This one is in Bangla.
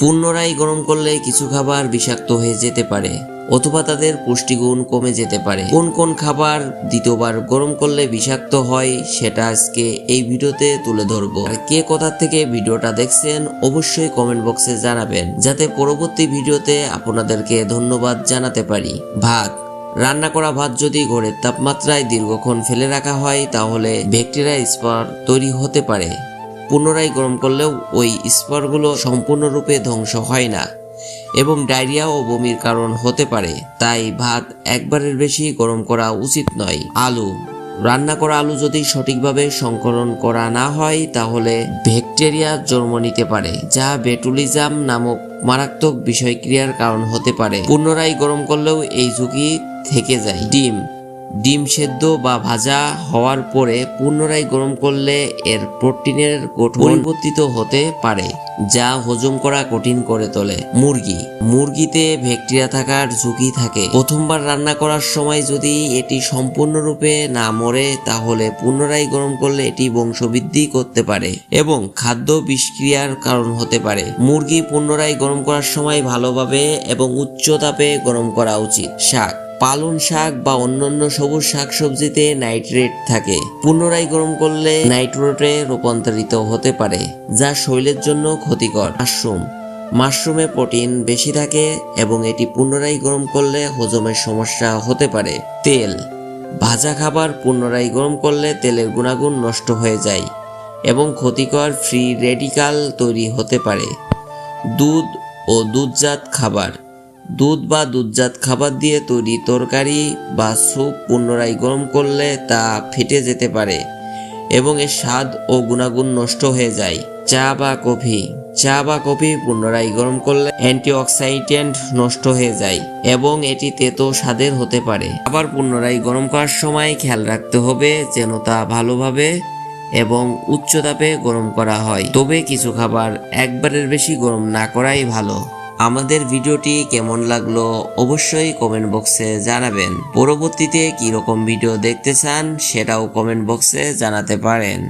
পুনরায় গরম করলে কিছু খাবার বিষাক্ত হয়ে যেতে পারে, অথবা তাদের পুষ্টিগুণ কমে যেতে পারে। কোন কোন খাবার দ্বিতীয়বার গরম করলে বিষাক্ত হয়, সেটা আজকে এই ভিডিওতে তুলে ধরবো। আর কে কোথা থেকে ভিডিওটা দেখছেন, অবশ্যই কমেন্ট বক্সে জানাবেন, যাতে পরবর্তী ভিডিওতে আপনাদেরকে ধন্যবাদ জানাতে পারি। ভাত, রান্না করা ভাত যদি ঘরের তাপমাত্রায় দীর্ঘক্ষণ ফেলে রাখা হয়, তাহলে ব্যাকটেরিয়া স্পর তৈরি হতে পারে। পুনরায় গরম করলেও ওই স্পরগুলো সম্পূর্ণরূপে ধ্বংস হয় না। এবং ডায়রিয়া ও বমির কারণ হতে পারে, তাই ভাত একবারের বেশি গরম করা উচিত নয়। আলু। রান্না করা আলু যদি সঠিকভাবে সংকলন করা না হয়, তাহলে ব্যাকটেরিয়া জন্ম নিতে পারে, যা বেটুলিজাম নামক মারাত্মক বিষয়ক্রিয়ার কারণ হতে পারে। পুনরায় গরম করলেও এই ঝুঁকি থেকে যায়। ডিম। ডিম সেদ্ধ বা ভাজা হওয়ার পরে পুনরায় গরম করলে এর প্রোটিনের পরিবর্তিত হতে পারে, যা হজম করা কঠিন করে তোলে। মুরগি। মুরগিতে ব্যাকটেরিয়া থাকার ঝুঁকি থাকে। প্রথমবার রান্না করার সময় যদি এটি সম্পূর্ণরূপে না মরে, তাহলে পুনরায় গরম করলে এটি বংশবৃদ্ধি করতে পারে এবং খাদ্য বিষক্রিয়ার কারণ হতে পারে। মুরগি পুনরায় গরম করার সময় ভালোভাবে এবং উচ্চ তাপে গরম করা উচিত। শাক। পালন শাক বা অন্যান্য সবুজ শাকসবজিতে নাইট্রেট থাকে। পুনরায় গরম করলে নাইট্রেটে রূপান্তরিত হতে পারে, যা শরীরের জন্য ক্ষতিকর। মাশরুম। মাশরুমে প্রোটিন বেশি থাকে এবং এটি পুনরায় গরম করলে হজমের সমস্যা হতে পারে। তেল। ভাজা খাবার পুনরায় গরম করলে তেলের গুণাগুণ নষ্ট হয়ে যায় এবং ক্ষতিকর ফ্রি রেডিকাল তৈরি হতে পারে। দুধ ও দুধজাত খাবার। দুধ বা দুধজাত খাবার দিয়ে তৈরি তরকারি বা স্যুপ পুনরায় গরম করলে তা ফেটে যেতে পারে এবং এর স্বাদ ও গুণাগুণ নষ্ট হয়ে যায়। চা বা কফি। চা বা কফি পুনরায় গরম করলে অ্যান্টিঅক্সাইডেন্ট নষ্ট হয়ে যায় এবং এটি তেতো স্বাদের হতে পারে। আবার পুনরায় গরম করার সময় খেয়াল রাখতে হবে যেন তা ভালোভাবে এবং উচ্চ তাপে গরম করা হয়। তবে কিছু খাবার একবারের বেশি গরম না করাই ভালো। আমাদের ভিডিওটি কেমন লাগল অবশ্যই কমেন্ট বক্সে জানাবেন। পরবর্তীতে কী রকম ভিডিও দেখতে চান সেটাও কমেন্ট বক্সে জানাতে পারেন।